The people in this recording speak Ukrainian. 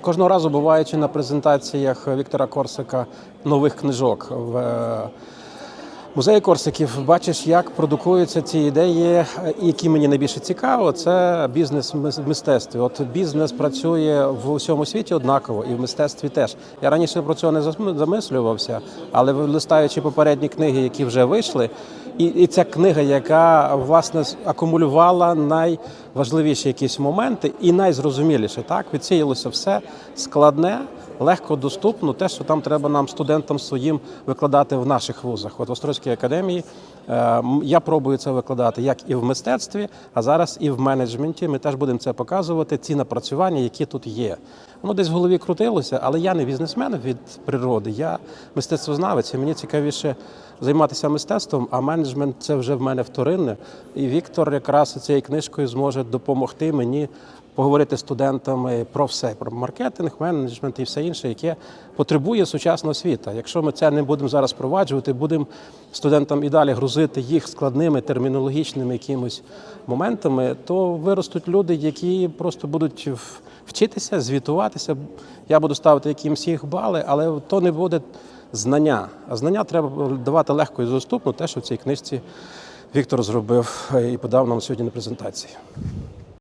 кожного разу буваючи на презентаціях Віктора Корсика нових книжок в е, музеї Корсиків, бачиш, як продукуються ці ідеї, які мені найбільше цікаво, це бізнес в мистецтві. От бізнес працює в усьому світі однаково, і в мистецтві теж. Я раніше про цього не замислювався, але листаючи попередні книги, які вже вийшли, і, і ця книга, яка власне акумулювала найважливіші якісь моменти і найзрозуміліше, так відсіялося все складне, легко доступно, те, що там треба нам, студентам своїм, викладати в наших вузах. От в Острозькій академії е, я пробую це викладати як і в мистецтві, а зараз і в менеджменті. Ми теж будемо це показувати, ці напрацювання, які тут є. Воно десь в голові крутилося, але я не бізнесмен від природи, я мистецтвознавець, і мені цікавіше займатися мистецтвом, а менеджмент це вже в мене вторинне. І Віктор якраз цією книжкою зможе допомогти мені поговорити з студентами про все, про маркетинг, менеджмент і все інше, яке потребує сучасного освіта. Якщо ми це не будемо зараз впроваджувати, будемо студентам і далі грузити їх складними термінологічними якимось моментами, то виростуть люди, які просто будуть вчитися, звітуватися. Я буду ставити якимсь їх бали, але то не буде знання. А знання треба давати легко і доступно, те, що в цій книжці Віктор зробив е, і подав нам сьогодні на презентації.